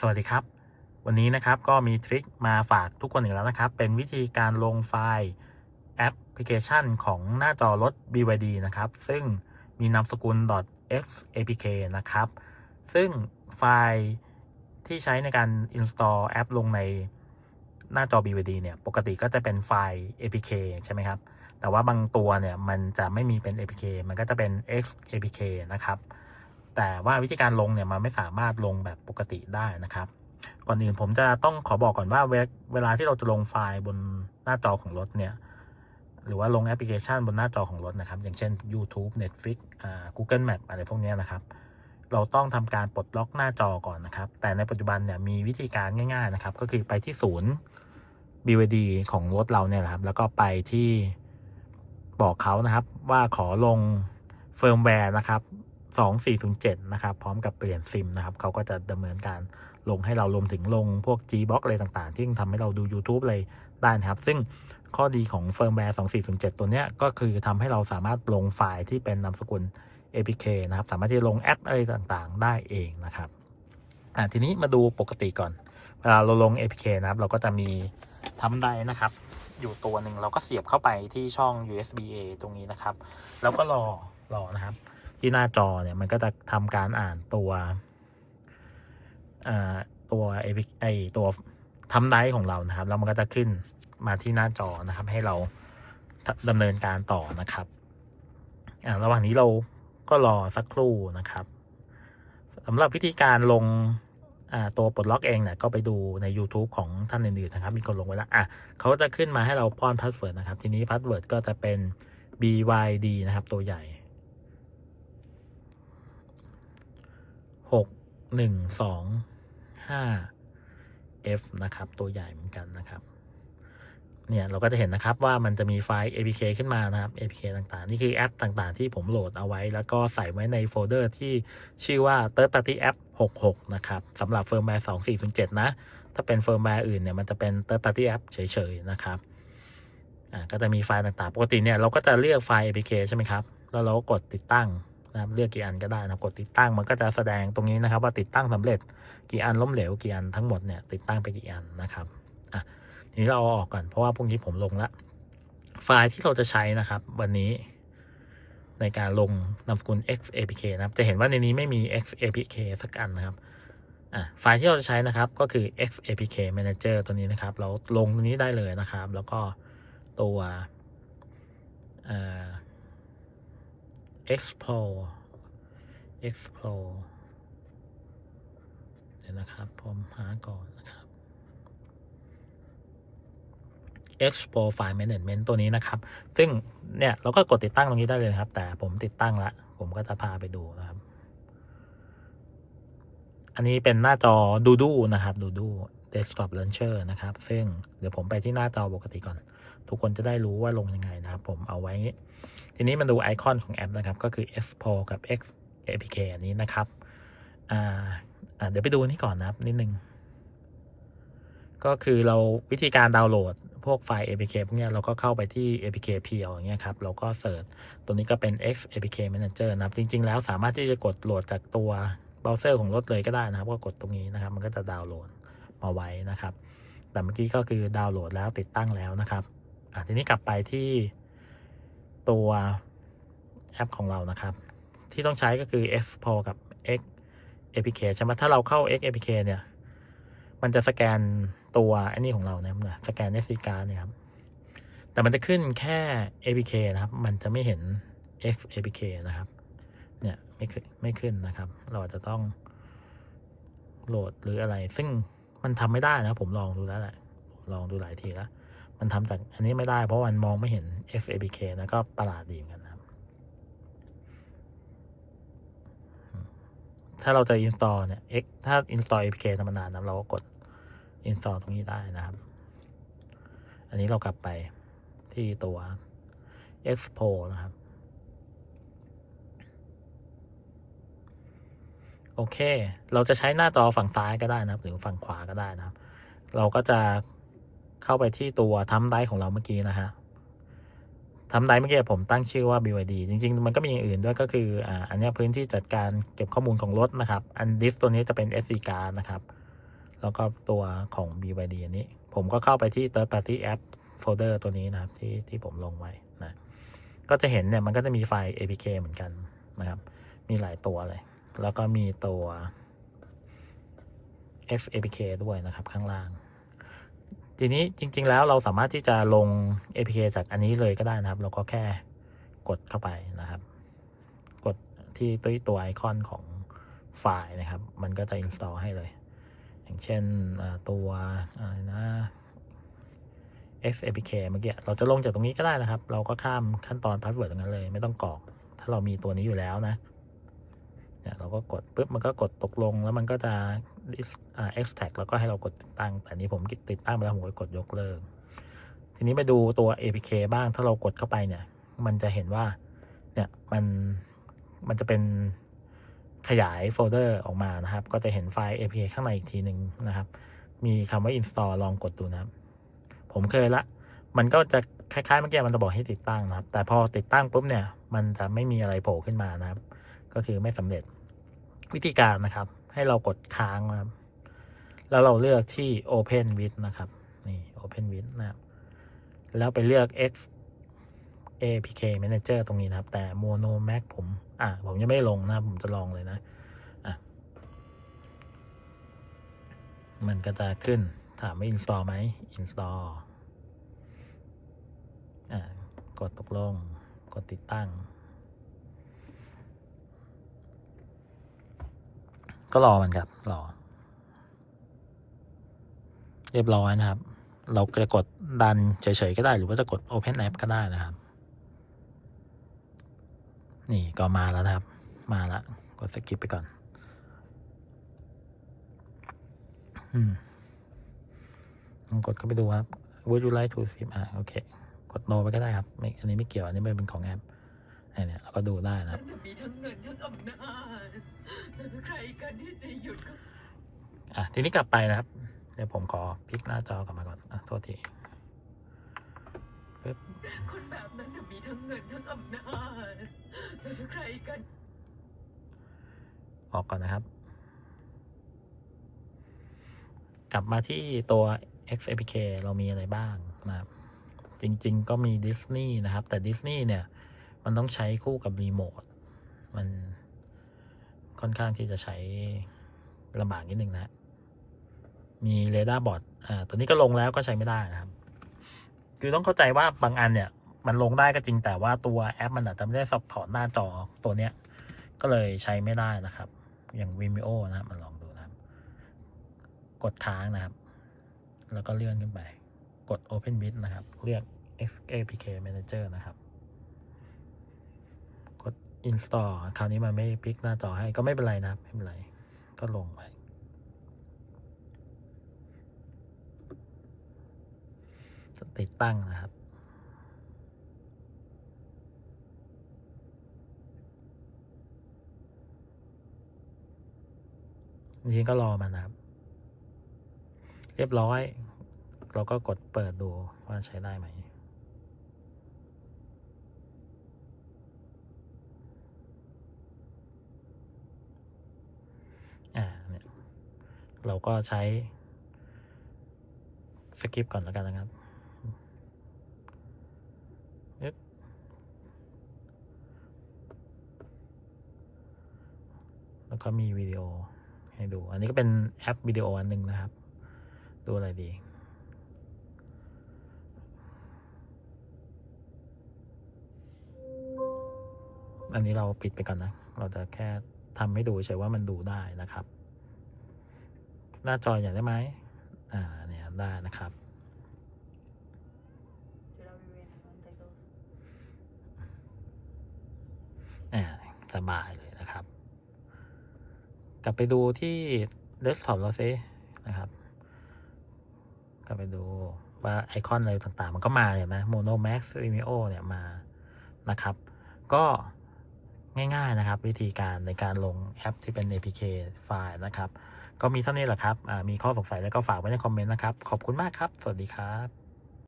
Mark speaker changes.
Speaker 1: สวัสดีครับ วันนี้นะครับก็มีทริคมาฝากทุกคนอีกแล้วนะครับ เป็นวิธีการลงไฟล์แอปพลิเคชันของหน้าจอรถ BYD นะครับ ซึ่งมีนามสกุล .xapk นะครับ ซึ่งไฟล์ที่ใช้ในการ install แอปลงในหน้าจอ BYD เนี่ย ปกติก็จะเป็นไฟล์ apk ใช่ไหมครับ แต่ว่าบางตัวเนี่ย มันจะไม่มีเป็น apk มันก็จะเป็น xapk นะครับ แต่ว่าวิธีการลงเนี่ยมันไม่สามารถลงแบบปกติได้นะครับ ก่อนอื่นผมจะต้องขอบอกก่อนว่าเวลาที่เราจะลงไฟล์บนหน้าจอของรถเนี่ยหรือว่าลงแอปพลิเคชันบนหน้าจอของรถนะครับ อย่างเช่น YouTube Netflix อ่า Google Map อะไรพวกนี้นะครับ เราต้องทำการปลดล็อกหน้าจอก่อนนะครับ แต่ในปัจจุบันเนี่ยมีวิธีการง่าย ๆนะครับ ก็คือไปที่ศูนย์ BYD ของรถเราเนี่ยแหละครับ แล้วก็ไปที่บอกเขานะครับว่าขอลงเฟิร์มแวร์นะครับ 2407 นะครับ พร้อมกับเปลี่ยนซิมนะครับ เขาก็จะดำเนินการลงให้เรารวมถึงลงพวก Gbox อะไรต่างๆ ที่ทำให้เราดู YouTube เลยได้นะครับ ซึ่งข้อดีของเฟิร์มแวร์ 2407 ตัวเนี้ยก็คือทำให้เราสามารถลงไฟล์ที่เป็นนามสกุล APK นะครับ สามารถที่ลงแอปอะไรต่างๆ ได้เองนะครับอะทีนี้มาดูปกติก่อน เวลาเราลง APK นะครับ เราก็จะมีทำได้นะครับ อยู่ตัวหนึ่งเราก็เสียบเข้าไปที่ช่อง USB A ตรงนี้นะครับ แล้วก็รอรอนะครับ ที่หน้าจอเนี่ยมันก็จะทำการอ่านตัวตัวเอพิไอตัวทำได้ของเรานะครับแล้วมันก็จะขึ้นมาที่หน้าจอนะครับ ให้เราดำเนินการต่อนะครับระหว่างนี้เราก็รอสักครู่นะครับสำหรับวิธีการลงตัวปลดล็อกเองเนี่ยก็ไปดูใน YouTube ของท่านอื่นๆนะครับ มีคนลงไว้แล้วอะเขาจะขึ้นมาให้เราป้อนพาสเวิร์ดนะครับ ทีนี้พาสเวิร์ดก็จะเป็น BYD นะครับ ตัวใหญ่หก หนึ่งสองห้า F นะครับ ตัวใหญ่เหมือนกันนะครับ เนี่ยเราก็จะเห็นนะครับว่ามันจะมีไฟล์ APK ขึ้นมานะครับ APK ต่างๆ นี่คือแอปต่างๆ ที่ผมโหลดเอาไว้ แล้วก็ใส่ไว้ในโฟลเดอร์ที่ชื่อว่า Third Party App 66 นะครับสำหรับเฟิร์มแวร์2407 นะ ถ้าเป็นเฟิร์มแวร์อื่นเนี่ยมันจะเป็น Third Party App เฉยๆ นะครับอ่าก็จะมีไฟล์ต่างๆ ปกติเนี่ยเราก็จะเลือกไฟล์ APK ใช่ไหมครับ แล้วเราก็กดติดตั้ง นะครับเลือกกี่อันก็ได้นะกดติดตั้งมันก็จะแสดงตรงนี้นะครับ ว่าติดตั้งสำเร็จกี่อันล้มเหลวกี่อันทั้งหมดเนี่ยติดตั้งไปกี่อันนะครับอะทีนี้เราเอาออกก่อนเพราะว่าพวกนี้ผมลงละไฟล์ที่เราจะใช้นะครับ วันนี้ในการลงนามสกุล xapk นะครับ จะเห็นว่าในนี้ไม่มี xapk สักอันนะครับอะไฟล์ที่เราจะใช้นะครับก็คือ xapk manager ตัวนี้นะครับ เราลงตัวนี้ได้เลยนะครับ แล้วก็ตัวเอ่อ explore explore เดี๋ยวนะครับ ผมหาก่อนนะครับ explore file management ตัวนี้นะครับ ซึ่งเนี่ยเราก็กดติดตั้งตรงนี้ได้เลยครับ แต่ผมติดตั้งละ ผมก็จะพาไปดูนะครับ อันนี้เป็นหน้าจอดูดูนะครับ ดูดู desktop launcher นะครับ ซึ่งเดี๋ยวผมไปที่หน้าจอปกติก่อน ทุกคนจะได้รู้ว่าลงยังไงนะครับ ผมเอาไว้ ทีนี้มาดูไอคอนของแอปนะครับ ก็คือ Expo กับ X APK อันนี้นะครับอ่าเดี๋ยวไปดูนี่ก่อนนะครับนิดนึง ก็คือเราวิธีการดาวน์โหลด พวกไฟล์ APK พวกเนี้ยเราก็เข้าไปที่ APK p l อย่างเงี้ยครับ เราก็เสิร์ชตัวนี้ก็เป็น X APK Manager นะครับ จริง ๆ แล้วสามารถที่จะกดโหลดจากตัวเบราว์เซอร์ของรถเลยก็ได้นะครับ ก็กดตรงนี้นะครับ มันก็จะดาวน์โหลดมาไว้นะครับ แต่เมื่อกี้ก็คือดาวน์โหลดแล้วติดตั้งแล้วนะครับ อะทีนี้กลับไปที่ตัวแอปของเรานะครับ ที่ต้องใช้ก็คือ Explore กับ X APK ใช่ไหมถ้าเราเข้า X APK เนี่ย มันจะสแกนตัวอันนี้ของเราเนี่ยนะสแกน SD card เนี่ยครับ แต่มันจะขึ้นแค่ APK นะครับ มันจะไม่เห็น X APK นะครับ เนี่ยไม่ขึ้นไม่ขึ้นนะครับ เราอาจจะต้องโหลดหรืออะไร ซึ่งมันทำไม่ได้นะผมลองดูแล้วแหละลองดูหลายทีแล้ว มันทำจากอันนี้ไม่ได้เพราะมันมองไม่เห็น XAPK นะก็ประหลาดดีเหมือนกันนะครับ ถ้าเราจะ install เนี่ย X ถ้า install APK ธรรมดานะเราก็กด install ตรงนี้ได้นะครับ อันนี้เรากลับไปที่ตัว Expo นะครับ โอเค เราจะใช้หน้าจอฝั่งซ้ายก็ได้นะครับ หรือฝั่งขวาก็ได้นะครับ เราก็จะ เข้าไปที่ตัวทำได้ของเราเมื่อกี้นะฮะทำได้เมื่อกี้ผมตั้งชื่อว่า BYD จริง ๆ มันก็มีอย่างอื่นด้วยก็คืออ่าอันนี้พื้นที่จัดการเก็บข้อมูลของรถนะครับ อันดิสตัวนี้จะเป็น SD card นะครับ แล้วก็ตัวของ BYD อันนี้ ผมก็เข้าไปที่ third party app folder ตัวนี้นะครับที่ที่ผมลงไว้นะก็จะเห็นเนี่ยมันก็จะมีไฟล์ APK เหมือนกันนะครับ มีหลายตัวเลย แล้วก็มีตัว XAPK ด้วยนะครับข้างล่าง ทีนี้จริง ๆ แล้วเราสามารถที่จะลง APK จากอันนี้เลยก็ได้นะครับ เราก็แค่กดเข้าไปนะครับ กดที่ตัวตัวไอคอนของไฟล์นะครับ มันก็จะ install ให้เลย อย่างเช่นตัวอะไรนะ XAPK เมื่อกี้เราจะลงจากตรงนี้ก็ได้นะครับ เราก็ข้ามขั้นตอน password ตรงนั้นเลย ไม่ต้องกรอก ถ้าเรามีตัวนี้อยู่แล้วนะเนี่ยเราก็กดปุ๊บมันก็กดตกลงแล้วมันก็จะ extract แล้วก็ให้เรากดติดตั้ง แต่นี้ผมติดตั้งไปแล้วผมก็กดยกเลิก ทีนี้ไปดูตัว APK บ้างถ้าเรากดเข้าไปเนี่ย มันจะเห็นว่า เนี่ยมันมันจะเป็นขยายโฟลเดอร์ออกมานะครับ ก็จะเห็นไฟล์ APK ข้างในอีกทีหนึ่งนะครับ มีคำว่า install ลองกดดูนะครับ ผมเคยละ มันก็จะคล้ายๆเมื่อกี้มันจะบอกให้ติดตั้งนะครับ แต่พอติดตั้งปุ๊บเนี่ย มันจะไม่มีอะไรโผล่ขึ้นมานะครับ ก็คือไม่สำเร็จวิธีการนะครับ ให้เรากดค้างนะครับ แล้วเราเลือกที่ Open with นะครับ นี่ Open with นะครับ แล้วไปเลือก X APK Manager ตรงนี้นะครับ แต่ Mono Mac ผม อะ ผมยังไม่ลงนะครับผมจะลองเลยนะ อะ มันก็จะขึ้น ถามว่า install ไหม install อะ กดตกลง กดติดตั้ง ก็รอมันครับรอ เรียบร้อยนะครับ เราจะกดดันเฉยๆก็ได้ หรือว่าจะกด Open App ก็ได้นะครับ นี่ก็มาแล้วนะครับ มาแล้วกดสกิปไปก่อน อืมลองกดเข้าไปดูครับ Would you like to see อ่าโอเค กด no ไปก็ได้ครับไม่อันนี้ไม่เกี่ยว อันนี้ไม่เป็นของแอป เนี้ยเราก็ดูได้นะครับ
Speaker 2: มันมีทั้งเงินทั้งอำนาจใครกันที่จะหยุดก็
Speaker 1: อะทีนี้กลับไปนะครับ เดี๋ยวผมขอพลิกหน้าจอกลับมาก่อนอะโทษทีปึ๊บ
Speaker 2: คนแบบนั้นน่ะมีทั้งเงินทั้งอำนาจใครกัน
Speaker 1: ออกก่อนนะครับ กลับมาที่ตัว XAPK เรามีอะไรบ้างนะครับ จริง ๆ ก็มีดิสนีย์นะครับ แต่ดิสนีย์เนี่ย มันต้องใช้คู่กับรีโมท มันค่อนข้างที่จะใช้ลำบากนิดนึงนะ มีเรดาร์บอร์ดอ่าตัวนี้ก็ลงแล้วก็ใช้ไม่ได้นะครับ คือต้องเข้าใจว่าบางอันเนี่ย มันลงได้ก็จริงแต่ว่าตัวแอปมันอาจจะไม่ได้ซัพพอร์ตหน้าจอตัวเนี้ย ก็เลยใช้ไม่ได้นะครับ อย่าง Vimeo นะครับมาลองดูนะครับ กดค้างนะครับ แล้วก็เลื่อนขึ้นไป กด Open Bit นะครับ เลือก APK Manager นะครับ Install คราวนี้มันไม่พลิกหน้าจอให้ก็ไม่เป็นไรนะไม่เป็นไร ก็ลงไปติดตั้งนะครับทีนี้ก็รอมันนะครับ เรียบร้อย เราก็กดเปิดดูว่าใช้ได้ไหม อ่าเนี่ย เราก็ใช้สกิปก่อนแล้วกันนะครับแล้วก็มีวิดีโอให้ดู อันนี้ก็เป็นแอปวิดีโออันหนึ่งนะครับ ดูอะไรดี อันนี้เราปิดไปก่อนนะ เราจะแค่ทำให้ดูเฉยว่ามันดูได้นะครับ หน้าจออย่างได้ไหมอ่าเนี่ยได้นะครับอ่าสบายเลยนะครับ กลับไปดูที่เดสก์ท็อปเราซินะครับ กลับไปดูว่าไอคอนอะไรต่างๆ มันก็มาเห็นไหมโมโนแม็กซ์วิมิโอเนี่ยมานะครับ ก็ ง่ายๆนะครับ วิธีการในการลงแอปที่เป็น APK ไฟล์นะครับ ก็มีเท่านี้แหละครับมีข้อสงสัยแล้วก็ฝากไว้ในคอมเมนต์นะครับ ขอบคุณมากครับ สวัสดีครับ